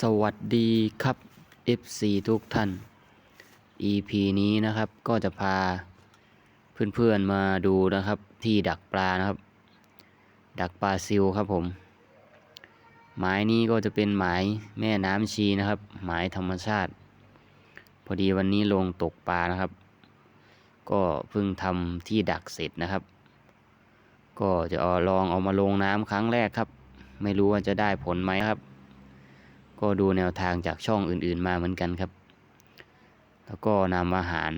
สวัสดีครับ FC ทุกท่าน EP นี้นะครับก็จะพาเพื่อนๆมาดูนะครับที่ดักปลานะครับ ดักปลาซิวครับผม หมายนี้ก็จะเป็นหมายแม่น้ำชีนะครับ หมายธรรมชาติ พอดีวันนี้ลงตกปลานะครับ ก็เพิ่งทำที่ดักเสร็จนะครับ ก็จะเอาลองเอามาลงน้ำครั้งแรกครับ ไม่รู้ว่าจะได้ผลไหมครับ ก็ดูแนวทางจากช่องอื่นๆมาเหมือนกันครับ แล้วก็นำอาหาร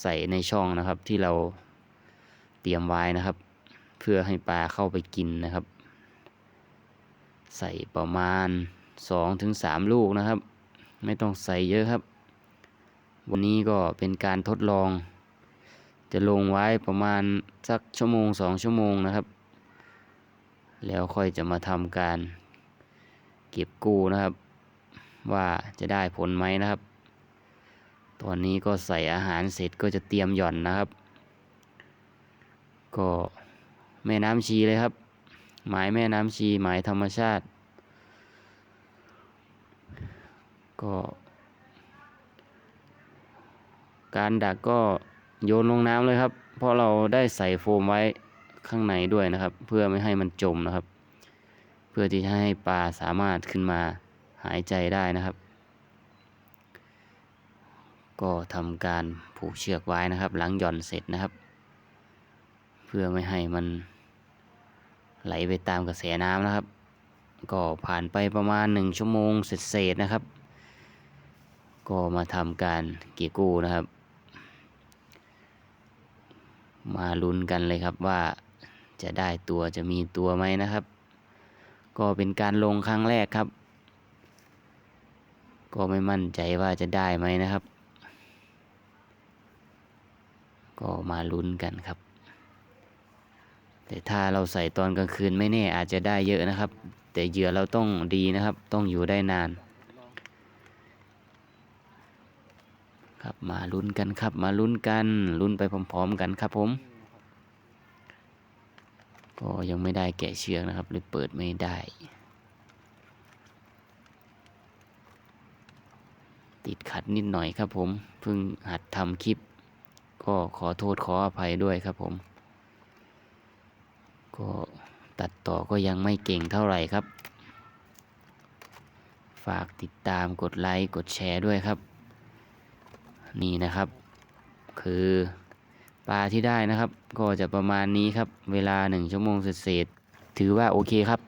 ใส่ในช่องนะครับ ที่เราเตรียมไว้นะครับ เพื่อให้ปลาเข้าไปกินนะครับ ใส่ประมาณ 2-3 ลูกนะครับ ไม่ต้องใส่เยอะครับ วันนี้ก็เป็นการทดลอง จะลงไว้ประมาณสักชั่วโมงสองชั่วโมงนะครับ แล้วค่อยจะมาทำการเก็บกู้นะครับ ว่าจะได้ผลไหมนะครับ ตอนนี้ก็ใส่อาหารเสร็จก็จะเตรียมหย่อนนะครับ ก็แม่น้ำชีเลยครับหมายแม่น้ำชีหมายธรรมชาติ ก็ การดักก็โยนลงน้ำเลยครับ เพราะเราได้ใส่โฟมไว้ข้างในด้วยนะครับ เพื่อไม่ให้มันจมนะครับ เพื่อที่จะให้ปลาสามารถขึ้นมา หายใจได้นะครับ ก็ทำการผูกเชือกไว้นะครับ หลังหย่อนเสร็จนะครับ เพื่อไม่ให้มันไหลไปตามกระแสน้ำนะครับ ก็ผ่านไปประมาณหนึ่งชั่วโมงเศษๆนะครับ ก็มาทำการเกี่ยกู้นะครับ มาลุ้นกันเลยครับว่าจะได้ตัวจะมีตัวไหมนะครับ ก็เป็นการลงครั้งแรกครับ ก็ไม่มั่นใจว่าจะได้ไหมนะครับ ก็มาลุ้นกันครับ แต่ถ้าเราใส่ตอนกลางคืนไม่แน่อาจจะได้เยอะนะครับ แต่เหยื่อเราต้องดีนะครับ ต้องอยู่ได้นาน ครับมาลุ้นกันครับ มาลุ้นกันลุ้นไปพร้อม ๆ กันครับผมก็ยังไม่ได้แกะเชือกนะครับเลยเปิดไม่ได้ ติดขัดนิดหน่อยครับผมเพิ่งหัดทำคลิป ก็ขอโทษขออภัยด้วยครับผม ก็ตัดต่อก็ยังไม่เก่งเท่าไหร่ครับ ฝากติดตามกดไลค์กดแชร์ด้วยครับ นี่นะครับ คือปลาที่ได้นะครับ ก็จะประมาณนี้ครับ เวลาหนึ่งชั่วโมงเศษๆถือว่าโอเคครับ